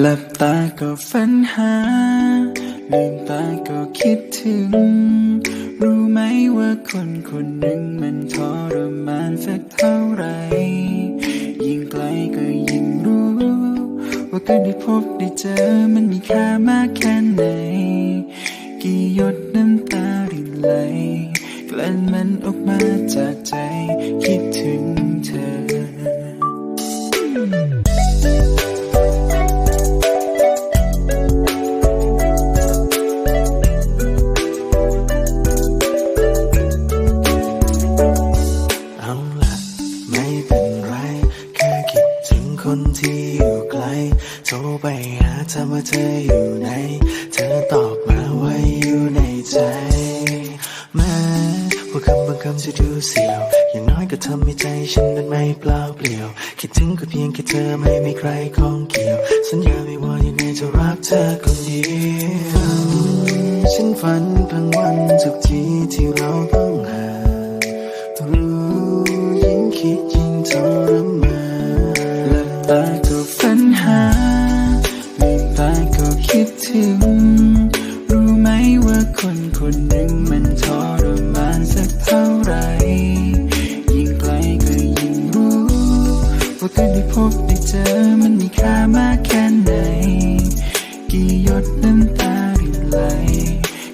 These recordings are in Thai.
หลับตาก็ฝันหา ลืมตาก็คิดถึง รู้ไหมว่าคนคนหนึ่งมันทรมานสักเท่าไหรยิ่งไกลก็ยิ่งรู้ ว่าการได้พบได้เจอมันมีค่ามากแค่ไหน กี่หยดน้ำตารินไหลกลั่นมันออกมาจากใจ คิด หาเธอว่าเธออยู่ไหน เธอตอบมาว่าอยู่ในใจแม้ว่าคำบางคำจะดูเสียว อย่างน้อยก็ทำให้ใจฉันนั้นไม่เปล่าเปลี่ยว คิดถึงก็เพียงแค่เธอไม่มีใครข้องเกี่ยว สัญญาไม่ว่ายังไงจะรักเธอคนเดียว ฉันฝันกลางวันทุกทีที่เราต้องห่างรู้ยิ่งคิดยิ่งทรมานหลับตา ถึง รู้ไหมว่าคนคนหนึ่งมันทรมานสักเท่าไหรยิ่งไกลก็ยิ่งรู้ ว่าการได้พบได้เจอมันมีค่ามากแค่ไหน กี่หยดน้ำตาริบไหล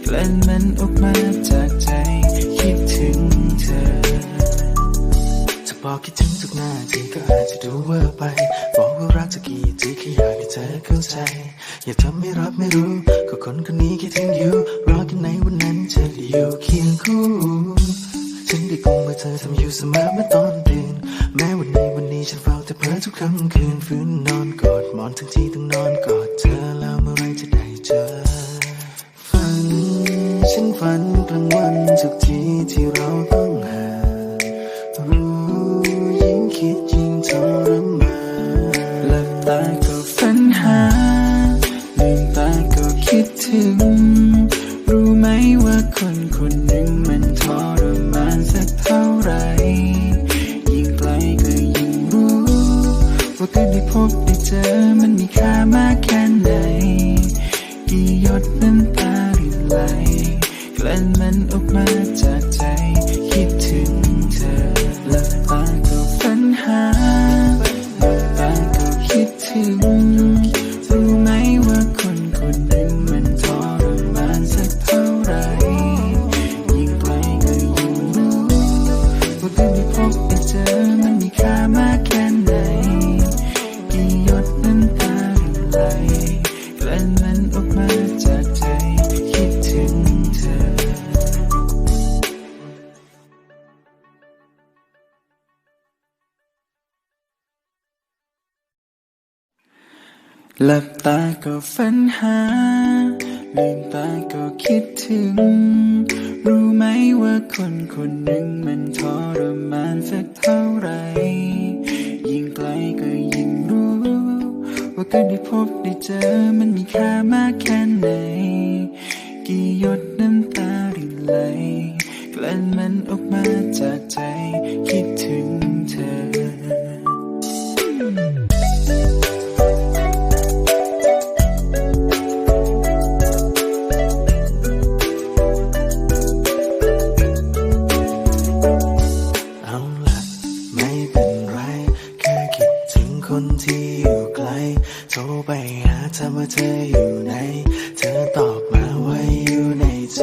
กลั่นมันออกมาจากใจ บอกคิดถึงทุกนาทีก็อาจจะดูเวอร์ไป บอกว่ารักจะกี่ทีแค่อยากให้เธอเข้าใจ อย่าทำให้รับไม่รู้ ก็คนคนนี้คิดถึงอยู่ รอกันในวันนั้นจะได้อยู่เคียงคู่ ฉันได้กุมมือเธอทำอยู่เสมอเมื่อตอนตื่น แม้วันนี้วันนี้ฉันเฝ้าแต่เพ้อทุกค่ำคืนฝืนนอนกอดหมอนทั้งที่ต้องนอนกอดเธอแล้วเมื่อไรจะได้เจอ ฝัน ฉันฝันกลางวันทุกทีที่เราต้อง ว่าคนคนหนึ่งมันทรมานสักเท่าไหรยิ่งไกลก็ยิ่งรู้ ว่าการได้พบได้เจอมันมีค่ามากแค่ไหน กี่หยดน้ำตารินไหลกลั่นมันออกมาจากใจ คิดถึงเธอหลับตาก็ฝันหาหลับตาก็คิดถึง หลับตาก็ฝันหา ลืมตาก็คิดถึง รู้ไหมว่าคนคนหนึ่งมันทรมานสักเท่าไหรยิ่งไกลก็ยิ่งรู้ ว่าการได้พบได้เจอมันมีค่ามากแค่ไหน กี่หยดน้ำตารินไหลกลั่นมันออกมาจาก เธออยู่ไหน เธอตอบมาว่าอยู่ในใจ